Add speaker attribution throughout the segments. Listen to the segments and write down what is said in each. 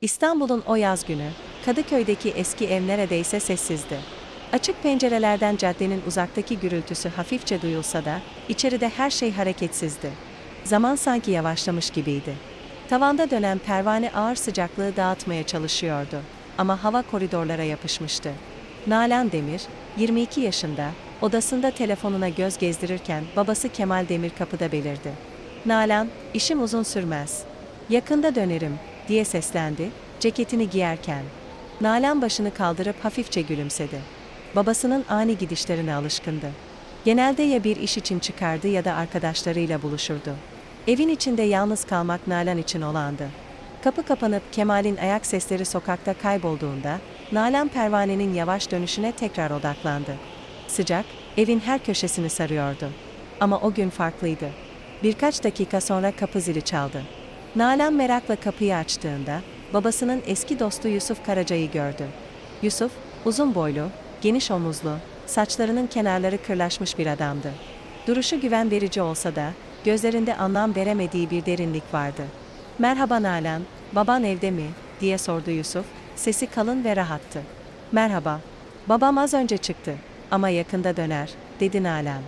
Speaker 1: İstanbul'un o yaz günü, Kadıköy'deki eski ev neredeyse sessizdi. Açık pencerelerden caddenin uzaktaki gürültüsü hafifçe duyulsa da, içeride her şey hareketsizdi. Zaman sanki yavaşlamış gibiydi. Tavanda dönen pervane ağır sıcaklığı dağıtmaya çalışıyordu. Ama hava koridorlara yapışmıştı. Nalan Demir, 22 yaşında, odasında telefonuna göz gezdirirken babası Kemal Demir kapıda belirdi. Nalan, işim uzun sürmez. Yakında dönerim, diye seslendi, ceketini giyerken. Nalan başını kaldırıp hafifçe gülümsedi. Babasının ani gidişlerine alışkındı. Genelde ya bir iş için çıkardı ya da arkadaşlarıyla buluşurdu. Evin içinde yalnız kalmak Nalan için olandı. Kapı kapanıp Kemal'in ayak sesleri sokakta kaybolduğunda, Nalan pervanenin yavaş dönüşüne tekrar odaklandı. Sıcak, evin her köşesini sarıyordu. Ama o gün farklıydı. Birkaç dakika sonra kapı zili çaldı. Nalan merakla kapıyı açtığında, babasının eski dostu Yusuf Karaca'yı gördü. Yusuf, uzun boylu, geniş omuzlu, saçlarının kenarları kırlaşmış bir adamdı. Duruşu güven verici olsa da, gözlerinde anlam veremediği bir derinlik vardı. Merhaba Nalan, baban evde mi? diye sordu Yusuf, sesi kalın ve rahattı. Merhaba, babam az önce çıktı ama yakında döner, dedi Nalan.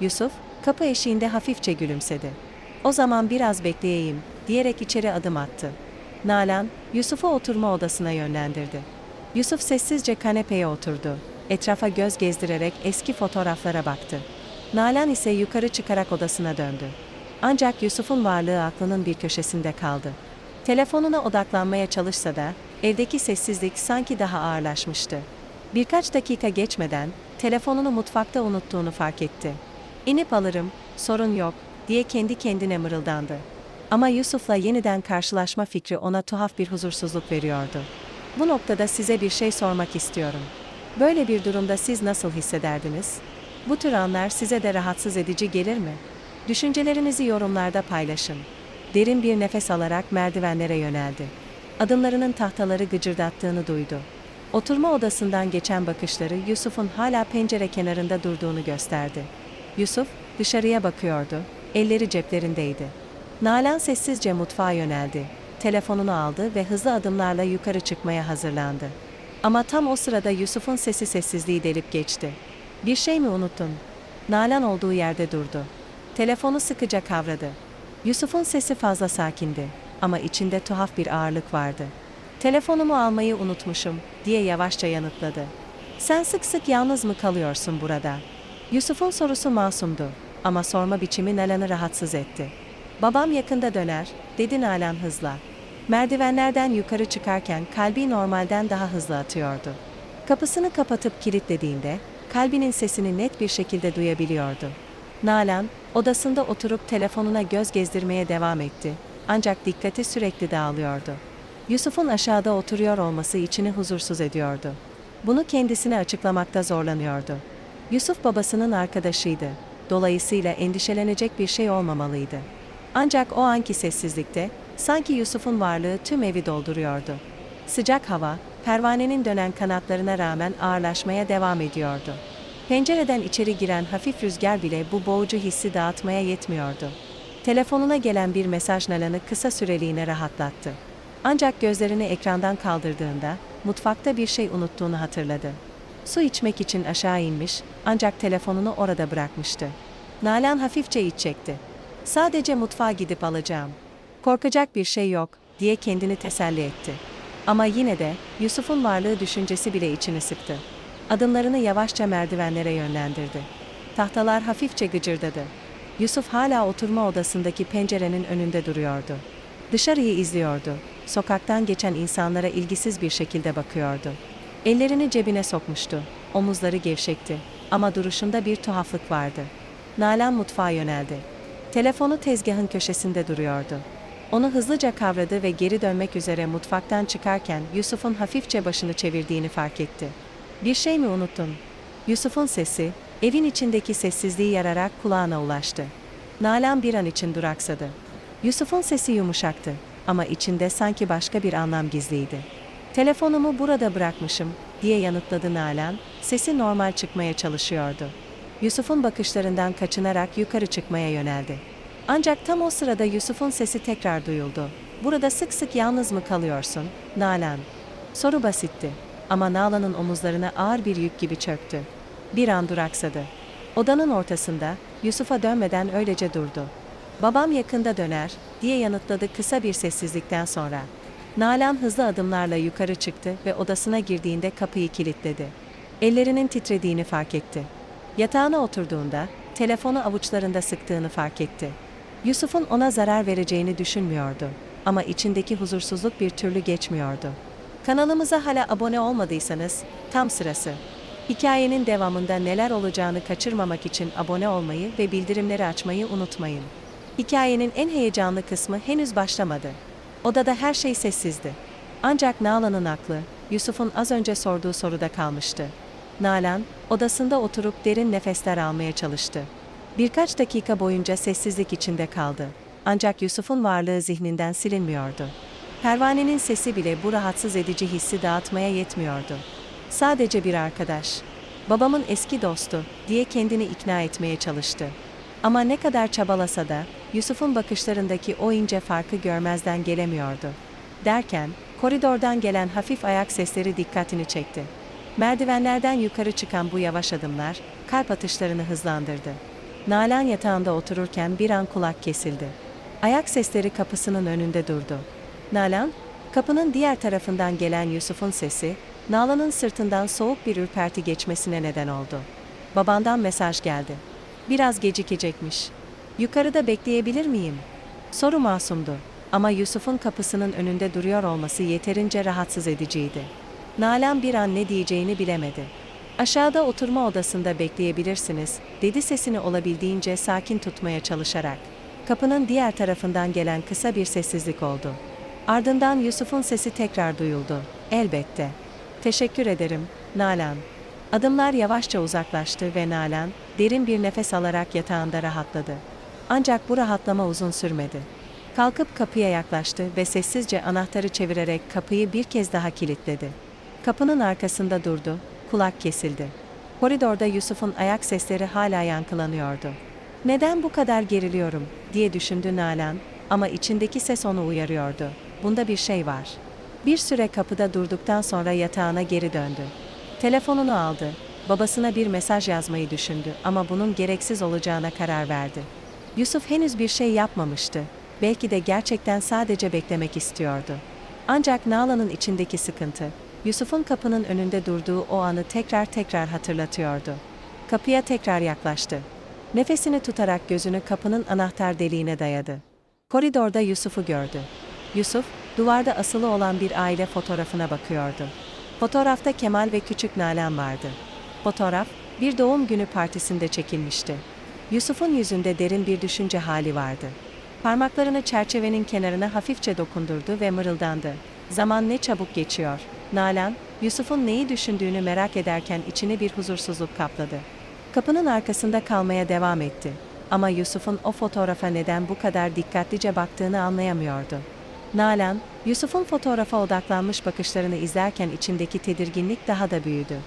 Speaker 1: Yusuf, kapı eşiğinde hafifçe gülümsedi. O zaman biraz bekleyeyim, diyerek içeri adım attı. Nalan, Yusuf'u oturma odasına yönlendirdi. Yusuf sessizce kanepeye oturdu. Etrafa göz gezdirerek eski fotoğraflara baktı. Nalan ise yukarı çıkarak odasına döndü. Ancak Yusuf'un varlığı aklının bir köşesinde kaldı. Telefonuna odaklanmaya çalışsa da evdeki sessizlik sanki daha ağırlaşmıştı. Birkaç dakika geçmeden telefonunu mutfakta unuttuğunu fark etti. İnip alırım, sorun yok, diye kendi kendine mırıldandı. Ama Yusuf'la yeniden karşılaşma fikri ona tuhaf bir huzursuzluk veriyordu. Bu noktada size bir şey sormak istiyorum. Böyle bir durumda siz nasıl hissederdiniz? Bu tür anlar size de rahatsız edici gelir mi? Düşüncelerinizi yorumlarda paylaşın. Derin bir nefes alarak merdivenlere yöneldi. Adımlarının tahtaları gıcırdattığını duydu. Oturma odasından geçen bakışları Yusuf'un hala pencere kenarında durduğunu gösterdi. Yusuf dışarıya bakıyordu, elleri ceplerindeydi. Nalan sessizce mutfağa yöneldi. Telefonunu aldı ve hızlı adımlarla yukarı çıkmaya hazırlandı. Ama tam o sırada Yusuf'un sesi sessizliği delip geçti. Bir şey mi unuttun? Nalan olduğu yerde durdu. Telefonu sıkıca kavradı. Yusuf'un sesi fazla sakindi ama içinde tuhaf bir ağırlık vardı. Telefonumu almayı unutmuşum diye yavaşça yanıtladı. Sen sık sık yalnız mı kalıyorsun burada? Yusuf'un sorusu masumdu ama sorma biçimi Nalan'ı rahatsız etti. Babam yakında döner, dedi Nalan hızla. Merdivenlerden yukarı çıkarken kalbi normalden daha hızlı atıyordu. Kapısını kapatıp kilitlediğinde kalbinin sesini net bir şekilde duyabiliyordu. Nalan, odasında oturup telefonuna göz gezdirmeye devam etti. Ancak dikkati sürekli dağılıyordu. Yusuf'un aşağıda oturuyor olması içini huzursuz ediyordu. Bunu kendisine açıklamakta zorlanıyordu. Yusuf babasının arkadaşıydı. Dolayısıyla endişelenecek bir şey olmamalıydı. Ancak o anki sessizlikte, sanki Yusuf'un varlığı tüm evi dolduruyordu. Sıcak hava, pervanenin dönen kanatlarına rağmen ağırlaşmaya devam ediyordu. Pencereden içeri giren hafif rüzgar bile bu boğucu hissi dağıtmaya yetmiyordu. Telefonuna gelen bir mesaj Nalan'ı kısa süreliğine rahatlattı. Ancak gözlerini ekrandan kaldırdığında, mutfakta bir şey unuttuğunu hatırladı. Su içmek için aşağı inmiş, ancak telefonunu orada bırakmıştı. Nalan hafifçe iç çekti. Sadece mutfağa gidip alacağım. Korkacak bir şey yok, diye kendini teselli etti. Ama yine de Yusuf'un varlığı düşüncesi bile içini sıktı. Adımlarını yavaşça merdivenlere yönlendirdi. Tahtalar hafifçe gıcırdadı. Yusuf hala oturma odasındaki pencerenin önünde duruyordu. Dışarıyı izliyordu. Sokaktan geçen insanlara ilgisiz bir şekilde bakıyordu. Ellerini cebine sokmuştu. Omuzları gevşekti. Ama duruşunda bir tuhaflık vardı. Nalan mutfağa yöneldi. Telefonu tezgahın köşesinde duruyordu. Onu hızlıca kavradı ve geri dönmek üzere mutfaktan çıkarken Yusuf'un hafifçe başını çevirdiğini fark etti. Bir şey mi unuttun? Yusuf'un sesi, evin içindeki sessizliği yararak kulağına ulaştı. Nalan bir an için duraksadı. Yusuf'un sesi yumuşaktı ama içinde sanki başka bir anlam gizliydi. Telefonumu burada bırakmışım, diye yanıtladı Nalan, sesi normal çıkmaya çalışıyordu. Yusuf'un bakışlarından kaçınarak yukarı çıkmaya yöneldi. Ancak tam o sırada Yusuf'un sesi tekrar duyuldu. Burada sık sık yalnız mı kalıyorsun, Nalan? Soru basitti. Ama Nalan'ın omuzlarına ağır bir yük gibi çöktü. Bir an duraksadı. Odanın ortasında, Yusuf'a dönmeden öylece durdu. Babam yakında döner, diye yanıtladı kısa bir sessizlikten sonra. Nalan hızlı adımlarla yukarı çıktı ve odasına girdiğinde kapıyı kilitledi. Ellerinin titrediğini fark etti. Yatağına oturduğunda, telefonu avuçlarında sıktığını fark etti. Yusuf'un ona zarar vereceğini düşünmüyordu. Ama içindeki huzursuzluk bir türlü geçmiyordu. Kanalımıza hala abone olmadıysanız, tam sırası. Hikayenin devamında neler olacağını kaçırmamak için abone olmayı ve bildirimleri açmayı unutmayın. Hikayenin en heyecanlı kısmı henüz başlamadı. Odada her şey sessizdi. Ancak Nalan'ın aklı, Yusuf'un az önce sorduğu soruda kalmıştı. Nalan, odasında oturup derin nefesler almaya çalıştı. Birkaç dakika boyunca sessizlik içinde kaldı. Ancak Yusuf'un varlığı zihninden silinmiyordu. Pervanenin sesi bile bu rahatsız edici hissi dağıtmaya yetmiyordu. Sadece bir arkadaş. Babamın eski dostu diye kendini ikna etmeye çalıştı. Ama ne kadar çabalasa da Yusuf'un bakışlarındaki o ince farkı görmezden gelemiyordu. Derken koridordan gelen hafif ayak sesleri dikkatini çekti. Merdivenlerden yukarı çıkan bu yavaş adımlar kalp atışlarını hızlandırdı. Nalan yatağında otururken bir an kulak kesildi. Ayak sesleri kapısının önünde durdu. Nalan, kapının diğer tarafından gelen Yusuf'un sesi, Nalan'ın sırtından soğuk bir ürperti geçmesine neden oldu. Babandan mesaj geldi. Biraz gecikecekmiş. Yukarıda bekleyebilir miyim? Soru masumdu. Ama Yusuf'un kapısının önünde duruyor olması yeterince rahatsız ediciydi. Nalan bir an ne diyeceğini bilemedi. Aşağıda oturma odasında bekleyebilirsiniz, dedi sesini olabildiğince sakin tutmaya çalışarak. Kapının diğer tarafından gelen kısa bir sessizlik oldu. Ardından Yusuf'un sesi tekrar duyuldu. Elbette. Teşekkür ederim, Nalan. Adımlar yavaşça uzaklaştı ve Nalan, derin bir nefes alarak yatağında rahatladı. Ancak bu rahatlama uzun sürmedi. Kalkıp kapıya yaklaştı ve sessizce anahtarı çevirerek kapıyı bir kez daha kilitledi. Kapının arkasında durdu, kulak kesildi. Koridorda Yusuf'un ayak sesleri hala yankılanıyordu. Neden bu kadar geriliyorum, diye düşündü Nalan, ama içindeki ses onu uyarıyordu. Bunda bir şey var. Bir süre kapıda durduktan sonra yatağına geri döndü. Telefonunu aldı. Babasına bir mesaj yazmayı düşündü ama bunun gereksiz olacağına karar verdi. Yusuf henüz bir şey yapmamıştı. Belki de gerçekten sadece beklemek istiyordu. Ancak Nalan'ın içindeki sıkıntı, Yusuf'un kapının önünde durduğu o anı tekrar tekrar hatırlatıyordu. Kapıya tekrar yaklaştı. Nefesini tutarak gözünü kapının anahtar deliğine dayadı. Koridorda Yusuf'u gördü. Yusuf, duvarda asılı olan bir aile fotoğrafına bakıyordu. Fotoğrafta Kemal ve küçük Nalan vardı. Fotoğraf, bir doğum günü partisinde çekilmişti. Yusuf'un yüzünde derin bir düşünce hali vardı. Parmaklarını çerçevenin kenarına hafifçe dokundurdu ve mırıldandı. Zaman ne çabuk geçiyor. Nalan, Yusuf'un neyi düşündüğünü merak ederken içini bir huzursuzluk kapladı. Kapının arkasında kalmaya devam etti. Ama Yusuf'un o fotoğrafa neden bu kadar dikkatlice baktığını anlayamıyordu. Nalan, Yusuf'un fotoğrafa odaklanmış bakışlarını izlerken içindeki tedirginlik daha da büyüdü.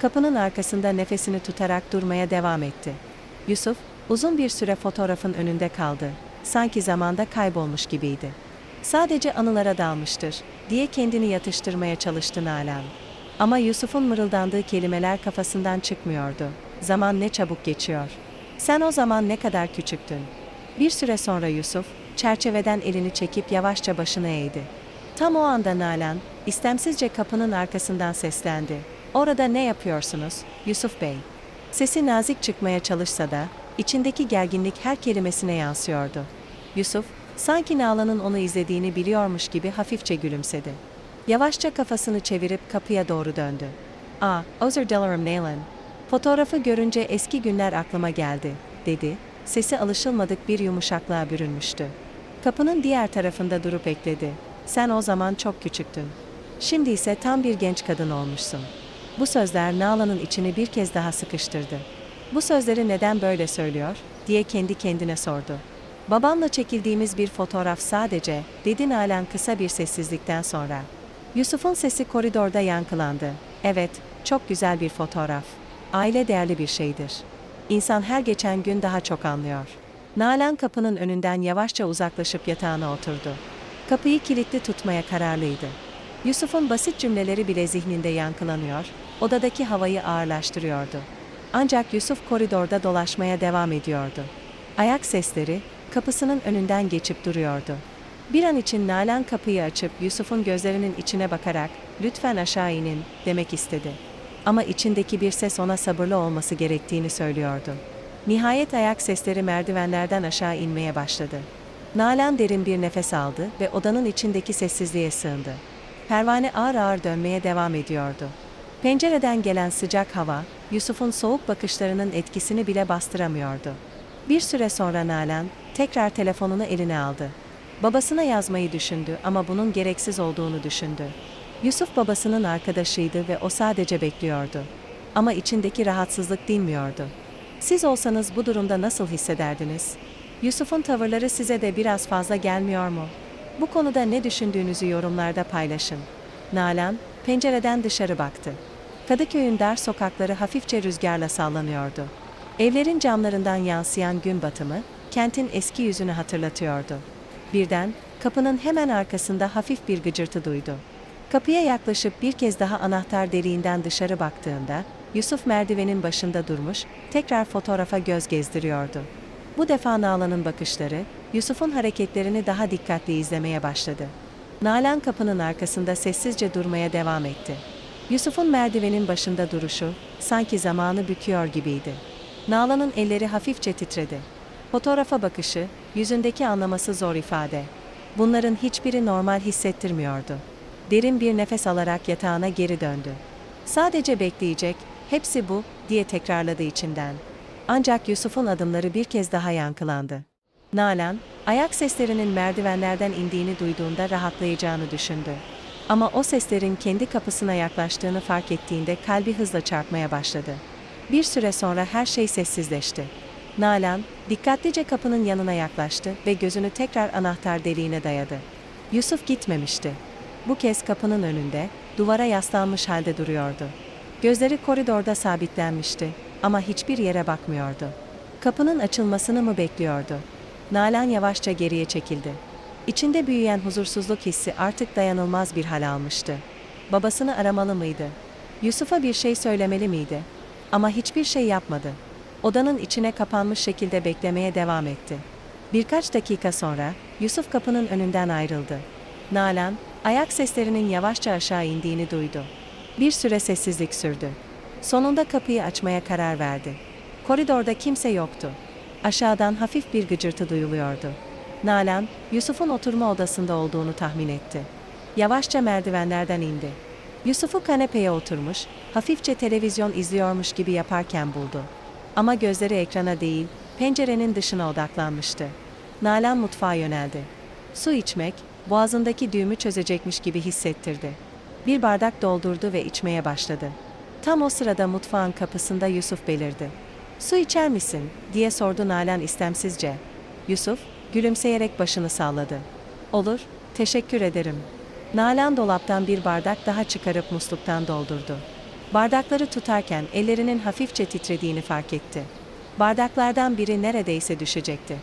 Speaker 1: Kapının arkasında nefesini tutarak durmaya devam etti. Yusuf, uzun bir süre fotoğrafın önünde kaldı. Sanki zamanda kaybolmuş gibiydi. Sadece anılara dalmıştır, diye kendini yatıştırmaya çalıştı Nalan. Ama Yusuf'un mırıldandığı kelimeler kafasından çıkmıyordu. Zaman ne çabuk geçiyor. Sen o zaman ne kadar küçüktün. Bir süre sonra Yusuf, çerçeveden elini çekip yavaşça başını eğdi. Tam o anda Nalan, istemsizce kapının arkasından seslendi. Orada ne yapıyorsunuz, Yusuf Bey? Sesi nazik çıkmaya çalışsa da, içindeki gerginlik her kelimesine yansıyordu. Yusuf, sanki Nalan'ın onu izlediğini biliyormuş gibi hafifçe gülümsedi. Yavaşça kafasını çevirip kapıya doğru döndü. ''Aa, özür dilerim Nalan. Fotoğrafı görünce eski günler aklıma geldi.'' dedi. Sesi alışılmadık bir yumuşaklığa bürünmüştü. Kapının diğer tarafında durup ekledi. Sen o zaman çok küçüktün. Şimdi ise tam bir genç kadın olmuşsun. Bu sözler Nalan'ın içini bir kez daha sıkıştırdı. Bu sözleri neden böyle söylüyor, diye kendi kendine sordu. Babamla çekildiğimiz bir fotoğraf sadece, dedi Nalan kısa bir sessizlikten sonra. Yusuf'un sesi koridorda yankılandı. Evet, çok güzel bir fotoğraf. Aile değerli bir şeydir. İnsan her geçen gün daha çok anlıyor. Nalan kapının önünden yavaşça uzaklaşıp yatağına oturdu. Kapıyı kilitli tutmaya kararlıydı. Yusuf'un basit cümleleri bile zihninde yankılanıyor, odadaki havayı ağırlaştırıyordu. Ancak Yusuf koridorda dolaşmaya devam ediyordu. Ayak sesleri kapısının önünden geçip duruyordu. Bir an için Nalan kapıyı açıp Yusuf'un gözlerinin içine bakarak "Lütfen aşağı inin." demek istedi. Ama içindeki bir ses ona sabırlı olması gerektiğini söylüyordu. Nihayet ayak sesleri merdivenlerden aşağı inmeye başladı. Nalan derin bir nefes aldı ve odanın içindeki sessizliğe sığındı. Pervane ağır ağır dönmeye devam ediyordu. Pencereden gelen sıcak hava, Yusuf'un soğuk bakışlarının etkisini bile bastıramıyordu. Bir süre sonra Nalan, tekrar telefonunu eline aldı. Babasına yazmayı düşündü ama bunun gereksiz olduğunu düşündü. Yusuf babasının arkadaşıydı ve o sadece bekliyordu. Ama içindeki rahatsızlık dinmiyordu. Siz olsanız bu durumda nasıl hissederdiniz? Yusuf'un tavırları size de biraz fazla gelmiyor mu? Bu konuda ne düşündüğünüzü yorumlarda paylaşın. Nalan, pencereden dışarı baktı. Kadıköy'ün dar sokakları hafifçe rüzgarla sallanıyordu. Evlerin camlarından yansıyan gün batımı, kentin eski yüzünü hatırlatıyordu. Birden, kapının hemen arkasında hafif bir gıcırtı duydu. Kapıya yaklaşıp bir kez daha anahtar deliğinden dışarı baktığında, Yusuf merdivenin başında durmuş, tekrar fotoğrafa göz gezdiriyordu. Bu defa Nalan'ın bakışları, Yusuf'un hareketlerini daha dikkatli izlemeye başladı. Nalan kapının arkasında sessizce durmaya devam etti. Yusuf'un merdivenin başında duruşu, sanki zamanı büküyor gibiydi. Nalan'ın elleri hafifçe titredi. Fotoğrafa bakışı, yüzündeki anlaması zor ifade. Bunların hiçbiri normal hissettirmiyordu. Derin bir nefes alarak yatağına geri döndü. Sadece bekleyecek, hepsi bu, diye tekrarladı içinden. Ancak Yusuf'un adımları bir kez daha yankılandı. Nalan, ayak seslerinin merdivenlerden indiğini duyduğunda rahatlayacağını düşündü. Ama o seslerin kendi kapısına yaklaştığını fark ettiğinde kalbi hızla çarpmaya başladı. Bir süre sonra her şey sessizleşti. Nalan, dikkatlice kapının yanına yaklaştı ve gözünü tekrar anahtar deliğine dayadı. Yusuf gitmemişti. Bu kez kapının önünde, duvara yaslanmış halde duruyordu. Gözleri koridorda sabitlenmişti ama hiçbir yere bakmıyordu. Kapının açılmasını mı bekliyordu? Nalan yavaşça geriye çekildi. İçinde büyüyen huzursuzluk hissi artık dayanılmaz bir hal almıştı. Babasını aramalı mıydı? Yusuf'a bir şey söylemeli miydi? Ama hiçbir şey yapmadı. Odanın içine kapanmış şekilde beklemeye devam etti. Birkaç dakika sonra Yusuf kapının önünden ayrıldı. Nalan, ayak seslerinin yavaşça aşağı indiğini duydu. Bir süre sessizlik sürdü. Sonunda kapıyı açmaya karar verdi. Koridorda kimse yoktu. Aşağıdan hafif bir gıcırtı duyuluyordu. Nalan, Yusuf'un oturma odasında olduğunu tahmin etti. Yavaşça merdivenlerden indi. Yusuf'u kanepeye oturmuş, hafifçe televizyon izliyormuş gibi yaparken buldu. Ama gözleri ekrana değil, pencerenin dışına odaklanmıştı. Nalan mutfağa yöneldi. Su içmek, boğazındaki düğümü çözecekmiş gibi hissettirdi. Bir bardak doldurdu ve içmeye başladı. Tam o sırada mutfağın kapısında Yusuf belirdi. Su içer misin? diye sordu Nalan istemsizce. Yusuf, gülümseyerek başını salladı. Olur, teşekkür ederim. Nalan dolaptan bir bardak daha çıkarıp musluktan doldurdu. Bardakları tutarken ellerinin hafifçe titrediğini fark etti. Bardaklardan biri neredeyse düşecekti.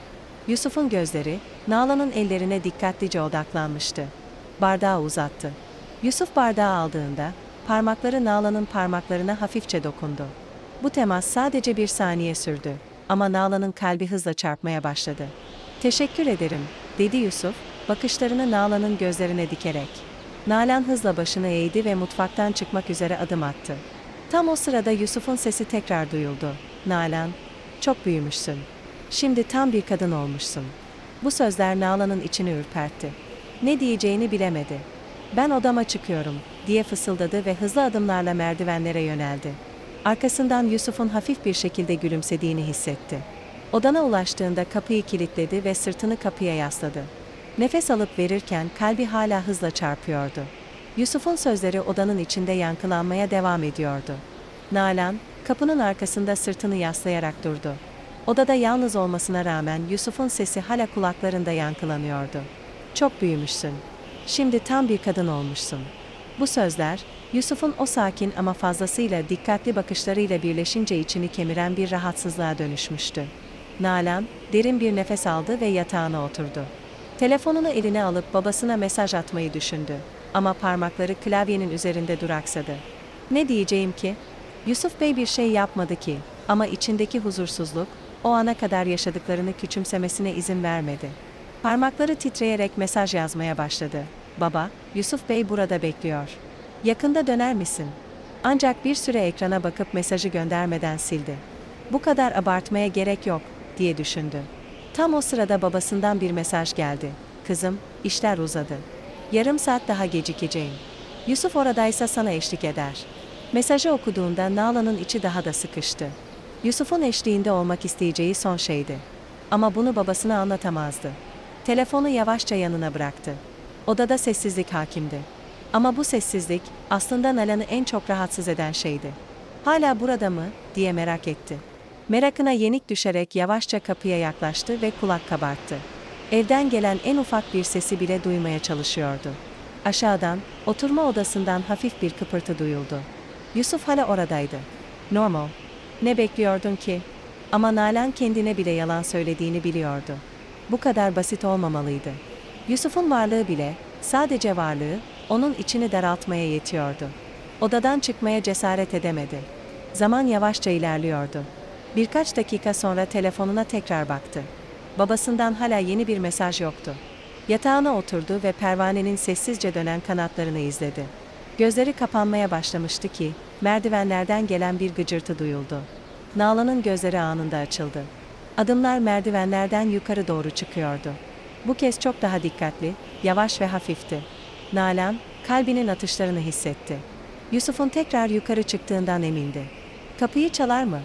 Speaker 1: Yusuf'un gözleri, Nalan'ın ellerine dikkatlice odaklanmıştı. Bardağı uzattı. Yusuf bardağı aldığında, parmakları Nalan'ın parmaklarına hafifçe dokundu. Bu temas sadece bir saniye sürdü. Ama Nalan'ın kalbi hızla çarpmaya başladı. Teşekkür ederim, dedi Yusuf, bakışlarını Nalan'ın gözlerine dikerek. Nalan hızla başını eğdi ve mutfaktan çıkmak üzere adım attı. Tam o sırada Yusuf'un sesi tekrar duyuldu. Nalan, çok büyümüşsün. Şimdi tam bir kadın olmuşsun. Bu sözler Nalan'ın içini ürpertti. Ne diyeceğini bilemedi. Ben odama çıkıyorum, diye fısıldadı ve hızlı adımlarla merdivenlere yöneldi. Arkasından Yusuf'un hafif bir şekilde gülümsediğini hissetti. Odana ulaştığında kapıyı kilitledi ve sırtını kapıya yasladı. Nefes alıp verirken kalbi hala hızla çarpıyordu. Yusuf'un sözleri odanın içinde yankılanmaya devam ediyordu. Nalan, kapının arkasında sırtını yaslayarak durdu. Odada yalnız olmasına rağmen Yusuf'un sesi hala kulaklarında yankılanıyordu. Çok büyümüşsün. Şimdi tam bir kadın olmuşsun. Bu sözler, Yusuf'un o sakin ama fazlasıyla dikkatli bakışlarıyla birleşince içini kemiren bir rahatsızlığa dönüşmüştü. Nalan, derin bir nefes aldı ve yatağına oturdu. Telefonunu eline alıp babasına mesaj atmayı düşündü. Ama parmakları klavyenin üzerinde duraksadı. Ne diyeceğim ki? Yusuf Bey bir şey yapmadı ki ama içindeki huzursuzluk o ana kadar yaşadıklarını küçümsemesine izin vermedi. Parmakları titreyerek mesaj yazmaya başladı. Baba, Yusuf Bey burada bekliyor. Yakında döner misin? Ancak bir süre ekrana bakıp mesajı göndermeden sildi. Bu kadar abartmaya gerek yok, diye düşündü. Tam o sırada babasından bir mesaj geldi. Kızım, işler uzadı. Yarım saat daha gecikeceğim. Yusuf oradaysa sana eşlik eder. Mesajı okuduğunda Nalan'ın içi daha da sıkıştı. Yusuf'un eşliğinde olmak isteyeceği son şeydi. Ama bunu babasına anlatamazdı. Telefonu yavaşça yanına bıraktı. Odada sessizlik hakimdi. Ama bu sessizlik aslında Nalan'ı en çok rahatsız eden şeydi. Hala burada mı diye merak etti. Merakına yenik düşerek yavaşça kapıya yaklaştı ve kulak kabarttı. Evden gelen en ufak bir sesi bile duymaya çalışıyordu. Aşağıdan, oturma odasından hafif bir kıpırtı duyuldu. Yusuf hala oradaydı. Normal. Ne bekliyordun ki? Ama Nalan kendine bile yalan söylediğini biliyordu. Bu kadar basit olmamalıydı. Yusuf'un varlığı bile, sadece varlığı, onun içini daraltmaya yetiyordu. Odadan çıkmaya cesaret edemedi. Zaman yavaşça ilerliyordu. Birkaç dakika sonra telefonuna tekrar baktı. Babasından hala yeni bir mesaj yoktu. Yatağına oturdu ve pervanenin sessizce dönen kanatlarını izledi. Gözleri kapanmaya başlamıştı ki, merdivenlerden gelen bir gıcırtı duyuldu. Nalan'ın gözleri anında açıldı. Adımlar merdivenlerden yukarı doğru çıkıyordu. Bu kez çok daha dikkatli, yavaş ve hafifti. Nalan, kalbinin atışlarını hissetti. Yusuf'un tekrar yukarı çıktığından emindi. Kapıyı çalar mı?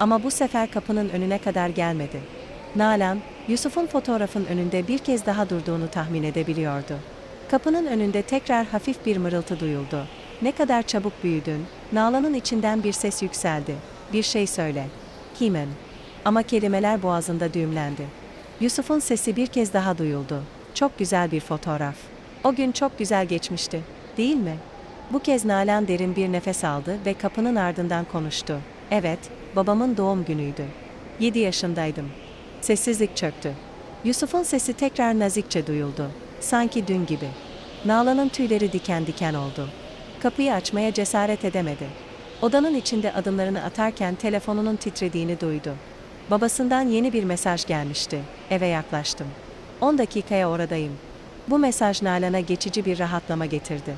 Speaker 1: Ama bu sefer kapının önüne kadar gelmedi. Nalan, Yusuf'un fotoğrafın önünde bir kez daha durduğunu tahmin edebiliyordu. Kapının önünde tekrar hafif bir mırıltı duyuldu. Ne kadar çabuk büyüdün, Nalan'ın içinden bir ses yükseldi. Bir şey söyle. Himen. Ama kelimeler boğazında düğümlendi. Yusuf'un sesi bir kez daha duyuldu. Çok güzel bir fotoğraf. O gün çok güzel geçmişti, değil mi? Bu kez Nalan derin bir nefes aldı ve kapının ardından konuştu. Evet, babamın doğum günüydü. 7 yaşındaydım. Sessizlik çöktü. Yusuf'un sesi tekrar nazikçe duyuldu. Sanki dün gibi. Nalan'ın tüyleri diken diken oldu. Kapıyı açmaya cesaret edemedi. Odanın içinde adımlarını atarken telefonunun titrediğini duydu. Babasından yeni bir mesaj gelmişti. Eve yaklaştım. 10 dakikaya oradayım. Bu mesaj Nalan'a geçici bir rahatlama getirdi.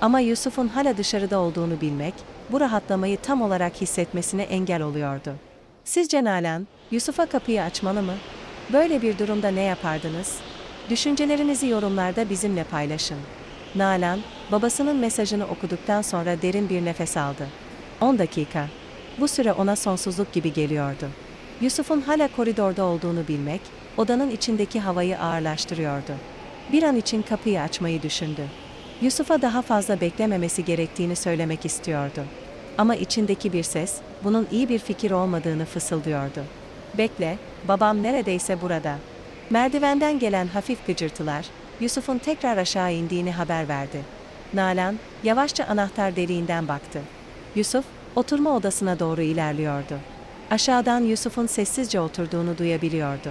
Speaker 1: Ama Yusuf'un hala dışarıda olduğunu bilmek, bu rahatlamayı tam olarak hissetmesine engel oluyordu. Sizce Nalan, Yusuf'a kapıyı açmalı mı? Böyle bir durumda ne yapardınız? Düşüncelerinizi yorumlarda bizimle paylaşın. Nalan, babasının mesajını okuduktan sonra derin bir nefes aldı. 10 dakika. Bu süre ona sonsuzluk gibi geliyordu. Yusuf'un hala koridorda olduğunu bilmek, odanın içindeki havayı ağırlaştırıyordu. Bir an için kapıyı açmayı düşündü. Yusuf'a daha fazla beklememesi gerektiğini söylemek istiyordu. Ama içindeki bir ses, bunun iyi bir fikir olmadığını fısıldıyordu. Bekle, babam neredeyse burada. Merdivenden gelen hafif gıcırtılar, Yusuf'un tekrar aşağı indiğini haber verdi. Nalan, yavaşça anahtar deliğinden baktı. Yusuf, oturma odasına doğru ilerliyordu. Aşağıdan Yusuf'un sessizce oturduğunu duyabiliyordu.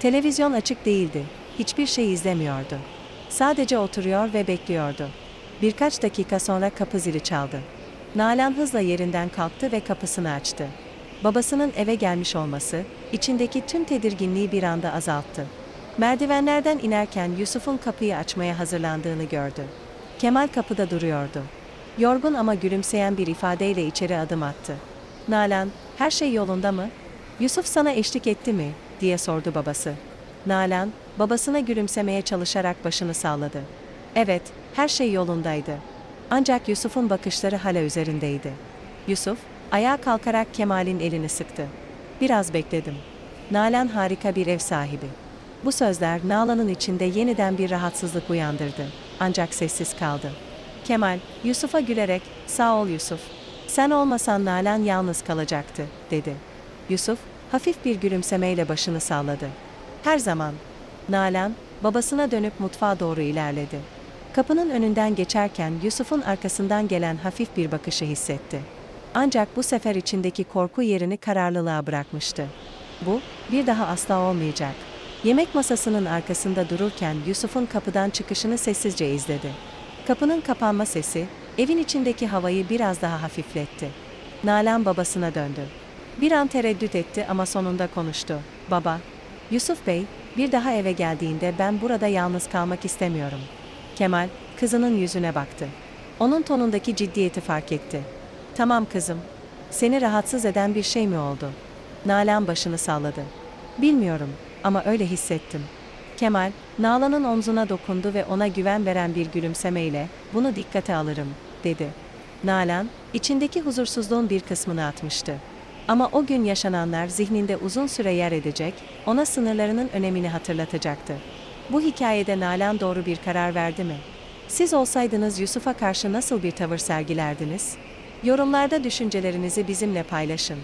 Speaker 1: Televizyon açık değildi, hiçbir şey izlemiyordu. Sadece oturuyor ve bekliyordu. Birkaç dakika sonra kapı zili çaldı. Nalan hızla yerinden kalktı ve kapısını açtı. Babasının eve gelmiş olması, içindeki tüm tedirginliği bir anda azalttı. Merdivenlerden inerken Yusuf'un kapıyı açmaya hazırlandığını gördü. Kemal kapıda duruyordu. Yorgun ama gülümseyen bir ifadeyle içeri adım attı. Nalan, her şey yolunda mı? Yusuf sana eşlik etti mi? diye sordu babası. Nalan, babasına gülümsemeye çalışarak başını salladı. Evet, her şey yolundaydı. Ancak Yusuf'un bakışları hala üzerindeydi. Yusuf, ayağa kalkarak Kemal'in elini sıktı. Biraz bekledim. Nalan harika bir ev sahibi. Bu sözler Nalan'ın içinde yeniden bir rahatsızlık uyandırdı. Ancak sessiz kaldı. Kemal, Yusuf'a gülerek, sağ ol Yusuf. Sen olmasan Nalan yalnız kalacaktı, dedi. Yusuf, hafif bir gülümsemeyle başını salladı. Her zaman. Nalan, babasına dönüp mutfağa doğru ilerledi. Kapının önünden geçerken Yusuf'un arkasından gelen hafif bir bakışı hissetti. Ancak bu sefer içindeki korku yerini kararlılığa bırakmıştı. Bu, bir daha asla olmayacak. Yemek masasının arkasında dururken Yusuf'un kapıdan çıkışını sessizce izledi. Kapının kapanma sesi, evin içindeki havayı biraz daha hafifletti. Nalan babasına döndü. Bir an tereddüt etti ama sonunda konuştu. Baba, Yusuf Bey, bir daha eve geldiğinde ben burada yalnız kalmak istemiyorum. Kemal, kızının yüzüne baktı. Onun tonundaki ciddiyeti fark etti. Tamam kızım. Seni rahatsız eden bir şey mi oldu? Nalan başını salladı. Bilmiyorum ama öyle hissettim. Kemal, Nalan'ın omzuna dokundu ve ona güven veren bir gülümsemeyle, bunu dikkate alırım, dedi. Nalan, içindeki huzursuzluğun bir kısmını atmıştı. Ama o gün yaşananlar zihninde uzun süre yer edecek, ona sınırlarının önemini hatırlatacaktı. Bu hikayede Nalan doğru bir karar verdi mi? Siz olsaydınız Yusuf'a karşı nasıl bir tavır sergilerdiniz? Yorumlarda düşüncelerinizi bizimle paylaşın.